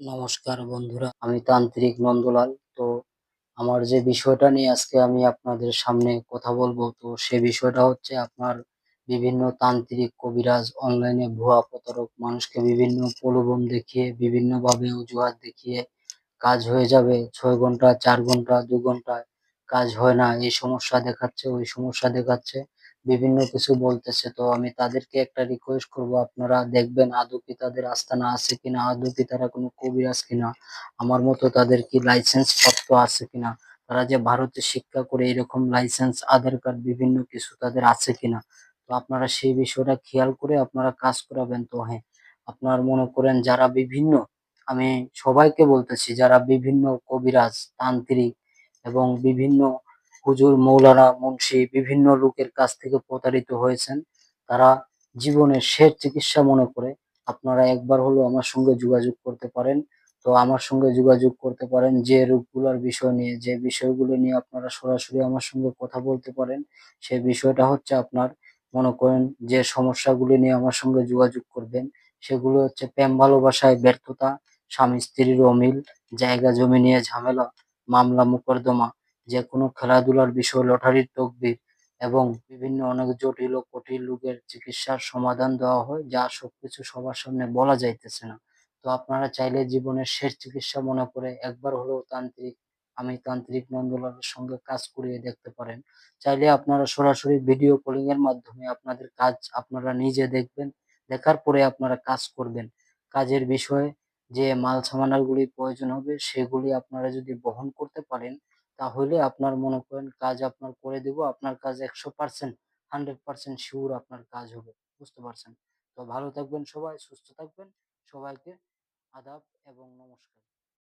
নমস্কার বন্ধুরা, আমি তান্ত্রিক নন্দলাল। তো আমার যে বিষয়টা নিয়ে আজকে আমি আপনাদের সামনে কথা বলব, তো সে বিষয়টা হচ্ছে আপনার বিভিন্ন তান্ত্রিক কবিরাজ অনলাইনে ভুয়া প্রতারক মানুষকে বিভিন্ন প্রলোভন দেখিয়ে বিভিন্ন ভাবে অজুহাত দেখিয়ে কাজ হয়ে যাবে। ছয় ঘণ্টা, চার ঘণ্টা, দু ঘন্টায় কাজ হয় না, এই সমস্যা দেখাচ্ছে, ওই সমস্যা দেখাচ্ছে। বিভিন্ন কিছু বলতেছে, তো আমি তাদেরকে একটা রিকোয়েস্ট করব, আপনারা দেখবেন আদৌ কি তাদের আস্তানা আছে কিনা, আদৌ কি তারা কোনো কবিরাজ কিনা, আমার মতো তাদের কি লাইসেন্স পত্র আছে কিনা, তারা যে ভারতে শিক্ষা করে এরকম লাইসেন্স আধার কার্ড বিভিন্ন কিছু তাদের আছে কিনা, তো আপনারা সেই বিষয়টা খেয়াল করে আপনারা কাজ করাবেন তো হ্যাঁ। আপনার মনে করেন যারা বিভিন্ন, আমি সবাইকে বলতেছি, যারা বিভিন্ন কবিরাজ, তান্ত্রিক এবং বিভিন্ন হুজুর মৌলানা মুন্সি বিভিন্ন লোকের কাছ থেকে প্রতারিত হয়েছেন। তারা জীবনের শেষ চিকিৎসা মনে করে আপনারা একবার হলেও আমার সঙ্গে যোগাযোগ করতে পারেন। তো আমার সঙ্গে যোগাযোগ করতে পারেন, যে রোগগুলোর বিষয় নিয়ে, যে বিষয়গুলো নিয়ে আপনারা সরাসরি আমার সঙ্গে কথা বলতে পারেন সেই বিষয়টা হচ্ছে আপনার মনে করেন যে সমস্যাগুলি নিয়ে আমার সঙ্গে যোগাযোগ করবেন। সেগুলো হচ্ছে প্রেম ভালোবাসায় ব্যর্থতা, স্বামী, স্ত্রীর অমিল, জায়গা, জমি নিয়ে ঝামেলা, মামলা, মোকদ্দমা যে কোনো খেলাধুলার বিষয়, লটারির তকদির এবং বিভিন্ন অনেক জটিল ও কঠিন রোগের চিকিৎসার সমাধান দেওয়া হয়, যা সবকিছু সবার সামনে বলা যাইতেছে না। তো আপনারা চাইলে জীবনের শেষ চিকিৎসা মনে করে একবার হলেও তান্ত্রিক, আমি তান্ত্রিক নন্দলালের সঙ্গে কাজ করিয়ে দেখতে পারেন। চাইলে আপনারা সরাসরি ভিডিও কলিং এর মাধ্যমে আপনাদের কাজ আপনারা নিজে দেখবেন, দেখার পরে আপনারা কাজ করবেন। কাজের বিষয়ে যে মাল সামানাগুলি প্রয়োজন হবে, সেগুলি আপনারা যদি বহন করতে পারেন তাহলে আপনার মনে করেন কাজ আপনার করে দেব, আপনার কাজ একশো পার্সেন্ট হান্ড্রেড পার্সেন্ট শিওর আপনার কাজ হবে, বুঝতে পারছেন? তো ভালো থাকবেন সবাই, সুস্থ থাকবেন, সবাইকে আদাব এবং নমস্কার।